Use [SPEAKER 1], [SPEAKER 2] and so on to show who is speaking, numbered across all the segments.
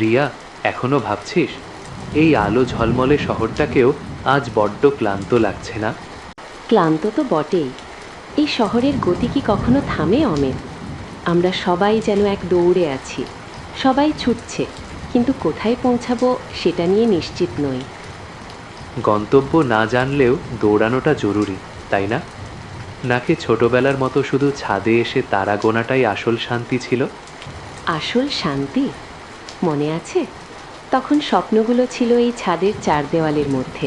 [SPEAKER 1] রিয়া এখনও ভাবছিস? এই আলো ঝলমলে শহরটাকেও আজ বড্ড ক্লান্ত লাগছে না?
[SPEAKER 2] ক্লান্ত তো বটেই। এই শহরের গতি কি কখনো থামে অমিত? আমরা সবাই যেন এক দৌড়ে আছি। সবাই ছুটছে কিন্তু কোথায় পৌঁছাবো সেটা নিয়ে নিশ্চিত নই।
[SPEAKER 1] গন্তব্য না জানলেও দৌড়ানোটা জরুরি তাই না? নাকি ছোটবেলার মতো শুধু ছাদে এসে তারা গোনাটাই আসল শান্তি ছিল?
[SPEAKER 2] আসল শান্তি? মনে আছে? তখন স্বপ্নগুলো ছিল এই ছাদের চার দেওয়ালের মধ্যে।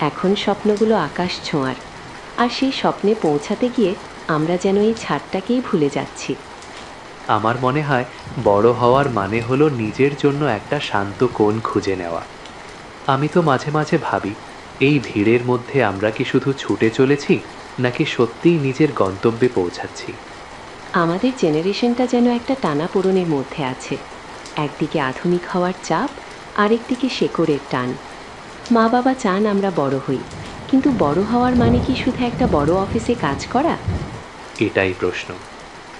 [SPEAKER 2] এখন স্বপ্নগুলো আকাশ ছোঁয়ার। আর সেই স্বপ্নে পৌঁছাতে গিয়ে আমরা যেন এই ছাদটাকেই ভুলে যাচ্ছি।
[SPEAKER 1] আমার মনে হয় বড় হওয়ার মানে হলো নিজের জন্য একটা শান্ত কোণ খুঁজে নেওয়া। আমি তো মাঝে মাঝে ভাবি এই ভিড়ের মধ্যে আমরা কি শুধু ছুটে চলেছি নাকি সত্যিই নিজের গন্তব্যে পৌঁছাচ্ছি?
[SPEAKER 2] আমাদের জেনারেশনটা যেন একটা টানাপোড়নের মধ্যে আছে। একদিকে আধুনিক হওয়ার চাপ আরেকদিকে শেকড়ের টান। মা বাবা চান আমরা বড় হই কিন্তু বড় হওয়ার মানে কি শুধু একটা বড় অফিসে কাজ করা?
[SPEAKER 1] এটাই প্রশ্ন।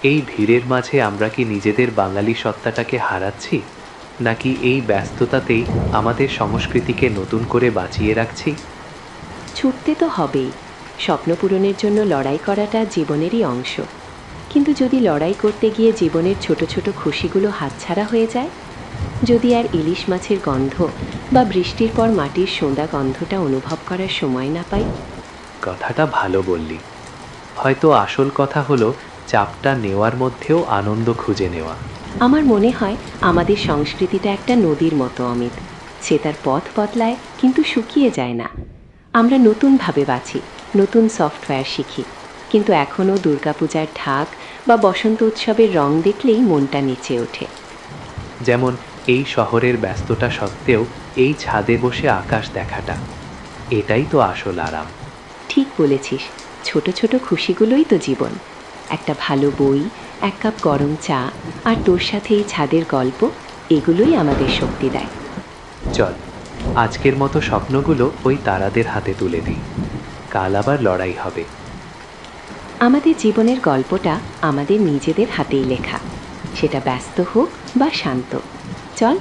[SPEAKER 1] এই ভিড়ের মাঝে আমরা কি নিজেদের বাঙালি সত্তাটাকে হারাচ্ছি? নাকি এই ব্যস্ততাতেই আমাদের সংস্কৃতিকে নতুন করে বাঁচিয়ে রাখছি?
[SPEAKER 2] ছুটতে তো হবেই। স্বপ্ন পূরণের জন্য লড়াই করাটা জীবনেরই অংশ। কিন্তু যদি লড়াই করতে গিয়ে জীবনের ছোট ছোট খুশিগুলো হাতছাড়া হয়ে যায় যদি আর ইলিশ মাছের গন্ধ বা বৃষ্টির পর মাটির সোঁদা গন্ধটা অনুভব করার সময় না পাই?
[SPEAKER 1] কথাটা ভালো বললি। হয়তো আসল কথা হলো চাপটা নেওয়ার মধ্যেও আনন্দ খুঁজে নেওয়া।
[SPEAKER 2] আমার মনে হয় আমাদের সংস্কৃতিটা একটা নদীর মতো অমিত। সে তার পথ বদলায় কিন্তু শুকিয়ে যায় না। আমরা নতুনভাবে বাঁচি নতুন সফটওয়্যার শিখি কিন্তু এখনও দুর্গাপূজার ঢাক বা বসন্ত উৎসবের রং দেখলেই মনটা নিচে ওঠে।
[SPEAKER 1] যেমন এই শহরের ব্যস্ততা সত্ত্বেও এই ছাদে বসে আকাশ দেখাটা। এটাই তো আসল আরাম।
[SPEAKER 2] ঠিক বলেছিস। ছোট ছোট খুশিগুলোই তো জীবন। একটা ভালো বই এক কাপ গরম চা আর তোর সাথে এই ছাদের গল্প এগুলোই আমাদের শক্তি দেয়।
[SPEAKER 1] চল আজকের মতো স্বপ্নগুলো ওই তারাদের হাতে তুলে দিই। কাল আবার লড়াই হবে।
[SPEAKER 2] আমাদের জীবনের গল্পটা আমাদের নিজেদের হাতেই লেখা। সেটা ব্যস্ত হোক বা শান্ত। চল।